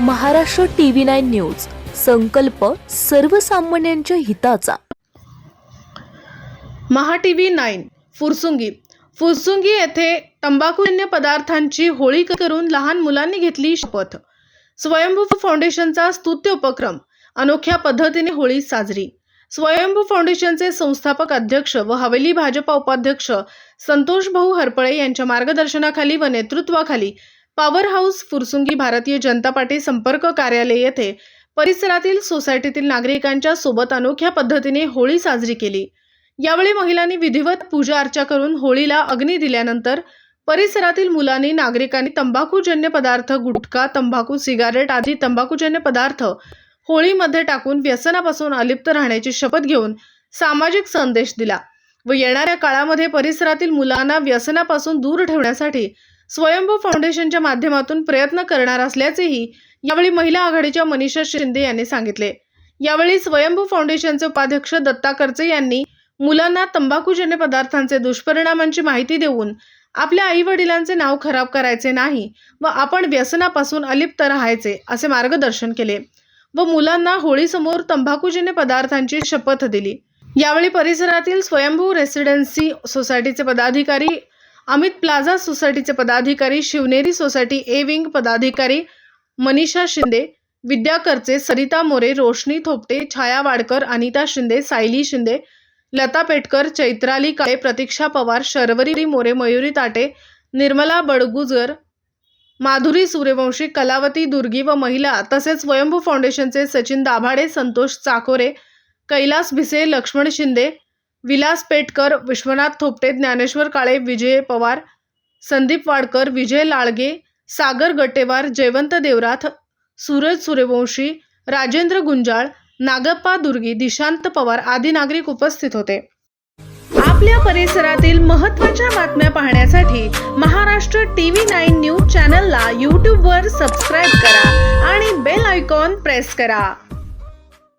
Maharashtra T V nine news. संकल्प सर्वसामान्यांच्या हिताचा. Maha TV nine Fursungi. Fursungi येथे तंबाखूजन्य पदार्थांची होळी करून लहान मुलांनी घेतली शपथ. स्वयंभू फाउंडेशनचा स्तुत्य उपक्रम अनोख्या पद्धतीने होळी साजरी. स्वयंभू फाउंडेशनचे संस्थापक अध्यक्ष व हवेली भाजपा उपाध्यक्ष संतोष भाऊ हरपळे यांच्या मार्गदर्शनाखाली व नेतृत्वाखाली power house Fursungi Bharatiya Janata party संपर्क कार्यालय येथे परिसरातील सोसायटीतील नागरिकांच्या सोबत अनोख्या पद्धतीने होळी साजरी केली. यावेळी महिलांनी विधिवत पूजा अर्चा करून होळीला अग्नी दिल्यानंतर परिसरातील मुलांनी नागरिकांनी तंबाखूजन्य पदार्थ गुटखा तंबाखू सिगारेट आदी तंबाखूजन्य पदार्थ होळीमध्ये टाकून व्यसनापासून अलिप्त राहण्याची शपथ घेऊन सामाजिक संदेश दिला व येणाऱ्या काळामध्ये परिसरातील मुलांना व्यसनापासून दूर ठेवण्यासाठी स्वयंभू फाउंडेशनच्या माध्यमातून प्रयत्न करणार असल्याचेही यावेळी महिला आघाडीच्या मनीषा शिंदे यांनी सांगितले. यावेळी स्वयंभू फाउंडेशनचे उपाध्यक्ष दत्ता करचे यांनी मुलांना तंबाखूजन्य पदार्थांचे दुष्परिणामांची माहिती देऊन आपल्या आई वडिलांचे नाव खराब करायचे नाही व आपण व्यसनापासून अलिप्त राहायचे असे मार्गदर्शन केले व मुलांना होळीसमोर तंबाखूजन्य पदार्थांची शपथ दिली. यावेळी परिसरातील स्वयंभू रेसिडेन्सी सोसायटीचे पदाधिकारी अमित प्लाझा सोसायटीचे पदाधिकारी शिवनेरी सोसायटी ए विंग पदाधिकारी मनीषा शिंदे विद्या करचे सरिता मोरे रोशनी थोपटे छाया वाडकर अनिता शिंदे सायली शिंदे लता पेटकर चैत्राली काळे प्रतीक्षा पवार शर्वरी मोरे मयुरी ताटे निर्मला बडगुजर माधुरी सूर्यवंशी कलावती दुर्गी व महिला तसेच स्वयंभू फाउंडेशनचे सचिन दाभाडे संतोष चाकोरे कैलास भिसे लक्ष्मण शिंदे विलास पेटकर विश्वनाथ थोपटे ज्ञानेश्वर काळे विजय पवार संदीप वाडकर विजय लाळगे सागर गटेवार जयवंत देवराथ सूरज सूर्यवंशी राजेंद्र गुंजाळ नागप्पा दुर्गी दिशांत पवार आदी नागरिक उपस्थित होते. आपल्या परिसरातील महत्त्वाच्या बातम्या पाहण्यासाठी महाराष्ट्र टीव्ही नाईन न्यूज चॅनलला यूट्यूबवर सबस्क्राईब करा आणि बेल आयकॉन प्रेस करा.